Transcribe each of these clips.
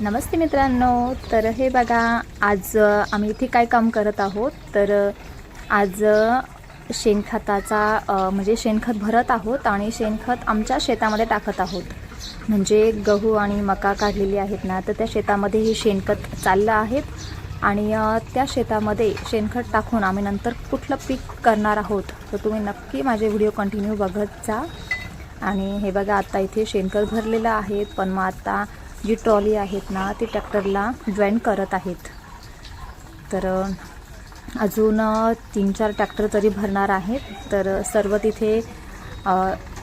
नमस्ते मित्रांनो. तर हे बघा आज आम्ही इथे काय काम करत आहोत? तर आज शेणखताचा म्हणजे शेणखत भरत आहोत आणि शेणखत आमच्या शेतामध्ये टाकत आहोत. म्हणजे गहू आणि मका काढलेली आहेत ना तर त्या शेतामध्ये हे शेणखत चाललं आहेत. आणि त्या शेतामध्ये शेणखत टाकून आम्ही नंतर कुठलं पीक करणार आहोत तर तुम्ही नक्की माझे व्हिडिओ कंटिन्यू बघत जा. आणि हे बघा आता इथे शेणखत भरलेलं आहे पण मग आता जी ट्रॉली आहेत ना ती ट्रॅक्टरला जॉईन करत आहेत. तर अजून तीन चार ट्रॅक्टर तरी भरणार आहेत. तर सर्व तिथे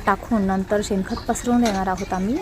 टाकून नंतर शेणखत पसरवून देणार आहोत आम्ही.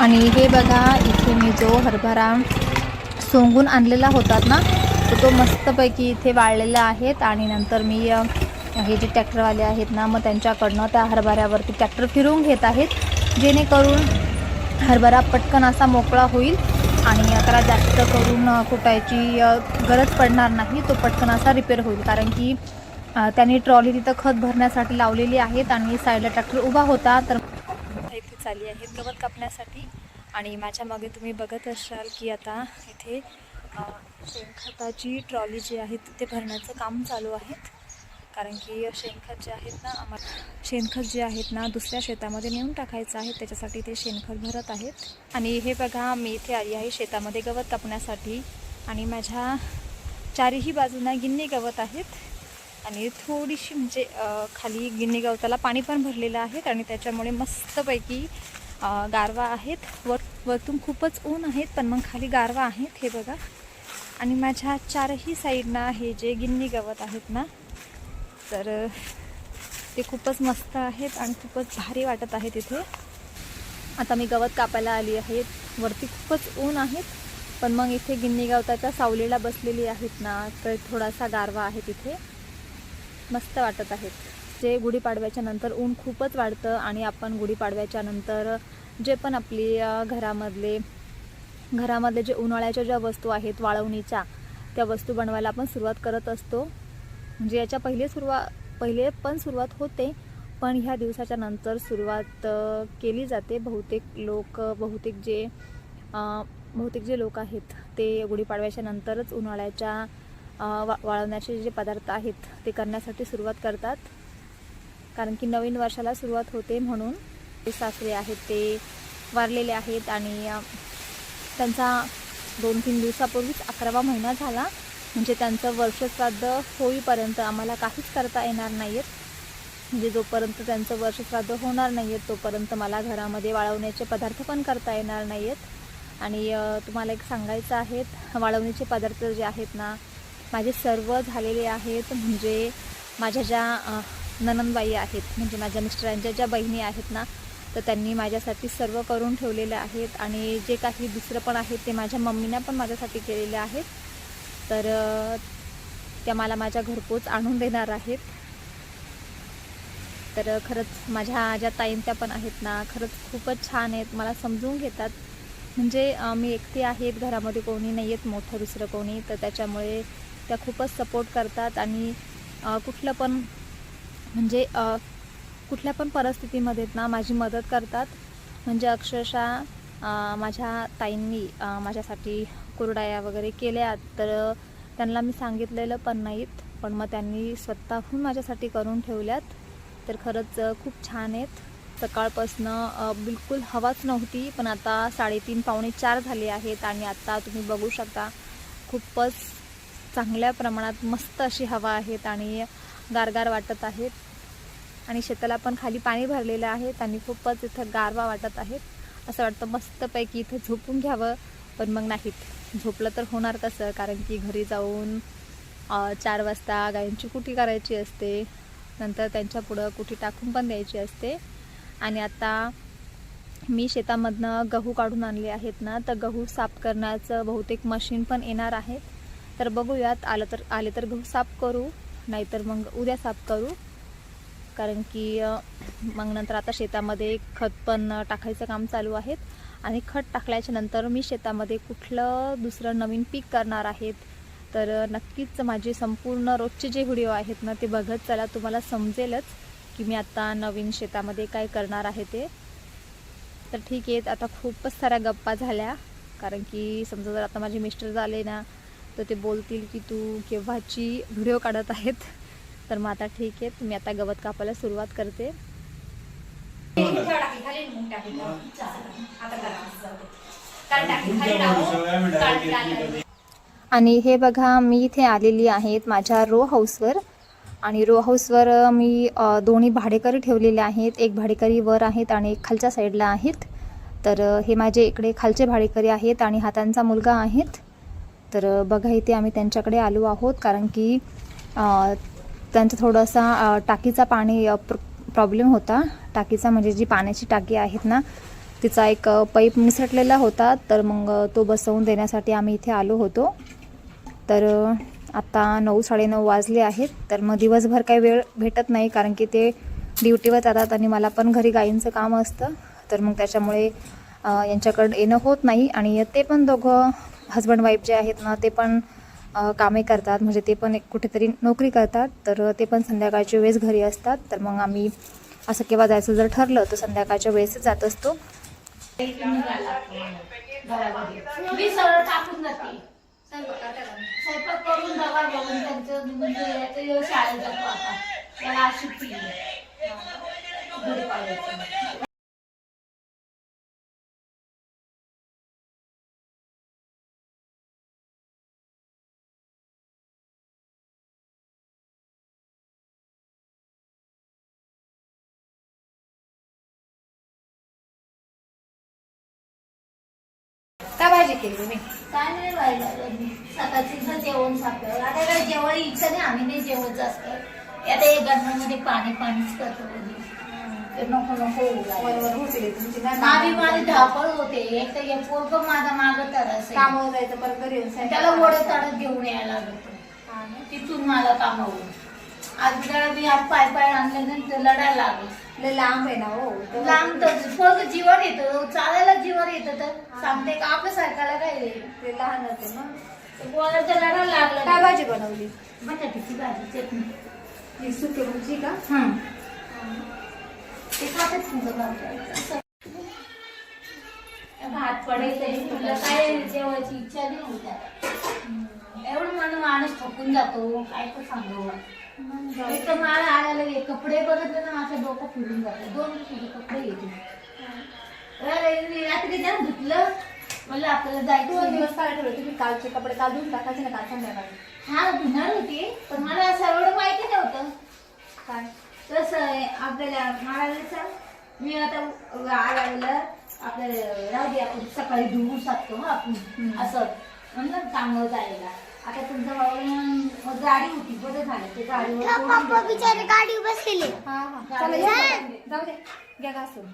आणि हे बघा इथे मी जो हरभरा सोंगून आणलेला होतात ना तर तो मस्तपैकी इथे वाळलेला आहेत. आणि नंतर मी हे जे ट्रॅक्टरवाले आहेत ना मग त्यांच्याकडनं त्या हरभऱ्यावरती ट्रॅक्टर फिरवून घेत आहेत. जेणेकरून हरभरा पटकन असा मोकळा होईल आणि त्याला जास्त करून कुटायची गरज पडणार नाही. तो पटकन असा रिपेअर होईल. कारण की त्यांनी ट्रॉली तिथं खत भरण्यासाठी लावलेली आहेत आणि साईडला ट्रॅक्टर उभा होता तर इथे चालली आहेत गवत कापण्यासाठी. आणि माझ्या मागे तुम्ही बघत असाल की आता इथे शेणखताची ट्रॉली जी आहे तिथे भरण्याचं काम चालू आहे. कारण की शेणखत जे आहेत ना आम्हाला शेणखत जे आहेत ना दुसऱ्या शेतामध्ये नेऊन टाकायचं आहे. त्याच्यासाठी ते शेणखत भरत आहेत. आणि हे बघा मी इथे आली आहे शेतामध्ये गवत कापण्यासाठी. आणि माझ्या चारही बाजूंना गिन्नी गवत आहेत. आणि थोडीशी म्हणजे खाली गिन्नी गवताला पाणी पण भरलेलं आहे आणि त्याच्यामुळे मस्तपैकी गारवा आहेत. वर वरतून खूपच ऊन आहेत पण मग खाली गारवा आहेत हे बघा. आणि माझ्या चारही साईडना हे जे गिन्नी गवत आहेत ना तर ते खूपच मस्त आहेत आणि खूपच भारी वाटत आहे तिथे आता मी गवत कापायला आली आहे. वरती खूपच ऊन आहेत पण मग इथे गिन्नी गवताच्या सावलीला बसलेली आहेत ना तर थोडासा गारवा आहे तिथे. मस्त वाटत आहेत. जे गुढीपाडव्याच्या नंतर ऊन खूपच वाढतं आणि आपण गुढीपाडव्याच्या नंतर जे पण आपली घरामधले घरामधले जे उन्हाळ्याच्या ज्या वस्तू आहेत वाळवणीच्या त्या वस्तू बनवायला आपण सुरुवात करत असतो. म्हणजे याच्या पहिले सुरुवात पहिले पण सुरुवात होते पण ह्या दिवसाच्या नंतर सुरुवात केली जाते. बहुतेक लोक बहुतेक जे बहुतेक जे लोक आहेत ते गुढीपाडव्याच्या नंतरच उन्हाळ्याच्या वा वाळवण्याचे जे पदार्थ आहेत ते करण्यासाठी सुरुवात करतात. कारण की नवीन वर्षाला सुरुवात होते म्हणून ते सासरे आहेत ते वारलेले आहेत आणि त्यांचा दोन तीन दिवसापूर्वीच अकरावा महिना झाला. म्हणजे त्यांचं वर्षश्राद्ध होईपर्यंत आम्हाला काहीच करता येणार नाही आहेत म्हणजे जोपर्यंत त्यांचं वर्षश्राद्ध होणार नाही आहेत तोपर्यंत मला घरामध्ये वाळवण्याचे पदार्थ पण करता येणार नाही आहेत आणि तुम्हाला एक सांगायचं आहेत वाळवण्याचे पदार्थ जे आहेत ना माझे सर्व झालेले आहेत म्हणजे माझ्या ज्या ननंदबाई आहेत म्हणजे माझ्या मिस्टरांच्या ज्या बहिणी आहेत ना तर त्यांनी माझ्यासाठी सर्व करून ठेवलेले आहेत आणि जे काही दुसरं पण आहेत ते माझ्या मम्मीनं पण माझ्यासाठी केलेले आहेत. तर त्या मला माझ्या घरपोच आणून देणार आहेत. तर खरंच माझ्या ज्या ताईंत्या पण आहेत ना खरंच खूपच छान आहेत. मला समजून घेतात. म्हणजे मी एकटी आहेत घरामध्ये कोणी नाही आहेत मोठं दुसरं कोणी तर त्याच्यामुळे त्या खूपच सपोर्ट करतात आणि कुठलं पण म्हणजे कुठल्या पण परिस्थितीमध्ये ना माझी मदत करतात. म्हणजे अक्षरशः माझ्या ताईंनी माझ्यासाठी कुरडाया वगैरे केल्या तर त्यांना मी सांगितलेलं पण नाहीत पण मग त्यांनी स्वतःहून माझ्यासाठी करून ठेवल्यात. तर खरंच खूप छान आहेत. सकाळपासनं बिलकुल हवाच नव्हती पण आता साडेतीन पावणे चार झाले आहेत आणि आता तुम्ही बघू शकता खूपच चांगल्या प्रमाणात मस्त अशी हवा आहेत आणि गारगार वाटत आहेत. आणि शेताला पण खाली पाणी भरलेलं आहे. आणि खूपच इथं गारवा वाटत आहेत. असं वाटतं मस्तपैकी इथं झोपून घ्यावं. पण मग नाहीत. झोपलं तर होणार कसं कारण की घरी जाऊन चार वाजता गायींची कुटी करायची असते. नंतर त्यांच्या पुढं कुटी टाकून पण द्यायची असते. आणि आता मी शेतामधनं गहू काढून आणले आहेत ना तर गहू साफ करण्याचं बहुतेक मशीन पण येणार आहे तर बघूयात आलं तर आले तर गहू साफ करू नाहीतर मग उद्या साफ करू. कारण की मग नंतर आता शेतामध्ये खत पण टाकायचं काम चालू आहेत आणि खत टाकल्याच्या नंतर मी शेतामध्ये कुठलं दुसरं नवीन पीक करणार आहेत. तर नक्कीच माझे संपूर्ण रोजचे जे व्हिडिओ आहेत ना ते बघत चला तुम्हाला समजेलच की मी आता नवीन शेतामध्ये काय करणार आहे ते. तर ठीक आहे आता खूपच साऱ्या गप्पा झाल्या. कारण की समजा जर आता माझे मिस्टर झाले ना तर ते बोलतील की तू केव्हाची व्हिडिओ काढत आहेत. तर मग आता ठीक आहे तुम्ही आता गवत कापायला सुरुवात करते. आणि हे बघा मी इथे आलेली आहेत माझ्या रो हाऊसवर आणि रो हाऊसवर मी दोन्ही भाडेकरी ठेवलेले आहेत. एक भाडेकरी वर आहेत आणि एक खालच्या साईडला आहेत. तर हे माझे इकडे खालचे भाडेकरी आहेत आणि हा त्यांचा मुलगा आहेत तर बघा इथे आम्ही त्यांच्याकडे आलो आहोत कारण की त्यांचा थोडासा टाकीचा पाणी प्र प्रॉब्लेम होता. टाकीचा म्हणजे जी पाण्याची टाकी आहेत ना तिचा एक पाईप निसटलेला होता. तर मग तो बसवून देण्यासाठी आम्ही इथे आलो होतो. तर अ, आता नऊ साडेनऊ वाजले आहेत. तर मग दिवसभर काही वेळ भेटत नाही कारण की ते ड्युटीवर जातात आणि मला पण घरी गायींचं काम असतं. तर मग त्याच्यामुळे यांच्याकडं येणं होत नाही आणि ते पण दोघं हजबंड वाईफ जे आहेत ना ते पण कामे करतात. म्हणजे ते पण एक कुठेतरी नोकरी करतात. तर ते पण संध्याकाळच्या वेळेस घरी असतात. तर मग आम्ही असं केव्हा जायचं जर ठरलं तर संध्याकाळच्या वेळेसच जात असतो. शाळेत जातो आता. काय भाजी केली तुम्ही. काय नाही सकाळची जेवण सापलं आता काय जेवण इच्छा नाही आम्ही नाही जेवण जास्त. आता एक गरमामध्ये पाणी पाणीच करतो. ते नको नको. वरवर होते तुमची. माझी माझी धावपळ होते. एक तर एक पोरग माझा मागं तर असेल कामावर जायचं परत घरी येऊन त्याला वड तडत घेऊन यायला लागत. तिथून मला कामावून आज जरा मी आज पाय पाय आणले ना तर लढायला लागले. लय लांब आहे ना हो लांब तर पोरग जीवन येतं चालायला जीवन येतं तर सांगते का आपल्या सारख्याला काय आहे? ते लहान होते ना. तर पोराचं लढायला काय लागलं भाजी बनवली? बटाट्याची भाजी चटणी. ही सुकी भाजी का? हं. ते खातात तुमचं भात. भात पडेल तरी तुला काय जेवायची इच्छा नाही होत. आता. एवढं मला माणूस थकून जातो काय तर सांगू एक तर मला आल्याला हे कपडे बघितले ना माझं डोकं फिरून जातं. दोन दिवसाचे कपडे येते रात्री जाऊन धुतलं? म्हणलं आपल्याला दोन जायचं दिवस काय ठेवले तुम्ही कालचे कपडे काल धुवून टाकायचे ना काल संध्याकाळी. हा धुणार होती. पण मला असं एवढं माहिती नव्हतं. काय? तसं आपल्याला महाराजांचा मी आता आल्याला आपल्याला राहू दे आपण सकाळी धुवू शकतो आपण. असं म्हणलं चांगलं जायला. आता तुमचं वावरण गाडी होती बरं झालं. ते गाडीवर पप्पा बिचारे गाडी हा हा. चला. जाऊ दे. घ्या घासून.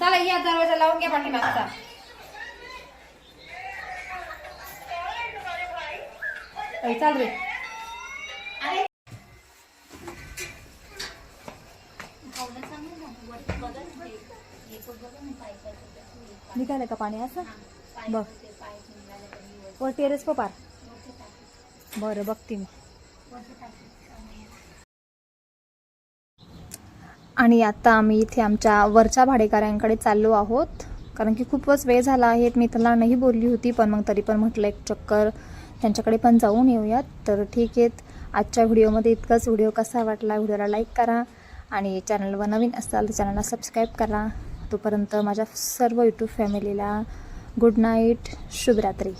चला या दरवाज़ा लावून घ्या पाठीमागचा. चाल रे. निघालं का पाणी असं? बघ. वर टेरेस पपार बरं बघते मी. आणि आता आम्ही इथे आमच्या वरच्या भाडेकऱ्यांकडे चाललो आहोत. कारण की खूपच वेळ झाला आहे. मी त्याला नाही बोलली होती पण मग तरी पण म्हटलं एक चक्कर त्यांच्याकडे पण जाऊन येऊयात. तर ठीक आहे. आजच्या व्हिडिओमध्ये इतकाच. व्हिडिओ कसा वाटला? व्हिडिओला लाईक करा. आणि चॅनलवर नवीन असाल तर चॅनलला सबस्क्राईब करा. तोपर्यंत माझ्या सर्व यूट्यूब फॅमिलीला गुड नाईट शुभरात्री